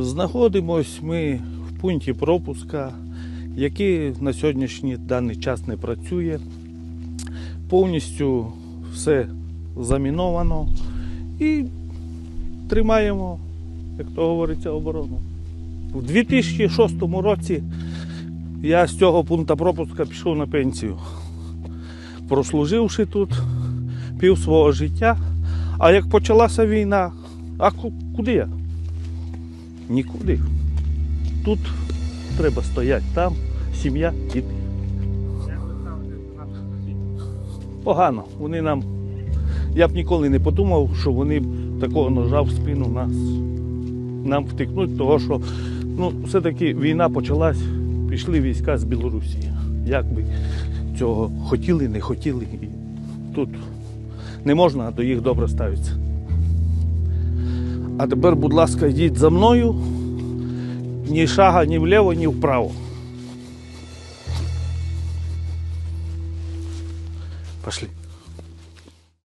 Знаходимось ми в пункті пропуска, який на сьогоднішній даний час не працює. Повністю все заміновано і тримаємо, як то говориться, оборону. У 2006 році я з цього пункту пропуска пішов на пенсію, прослуживши тут пів свого життя. А як почалася війна, а куди я? Нікуди. Тут треба стояти, там сім'я, діти. Погано. Вони нам. Я б ніколи не подумав, що вони б такого ножа в спину нас нам втикнуть, того що ну, все-таки війна почалась, пішли війська з Білорусі. Як би цього хотіли, не хотіли. І тут не можна до їх добре ставитися. А тепер, будь ласка, йдіть за мною. Ні шага ні вліво, ні вправо. Пошли.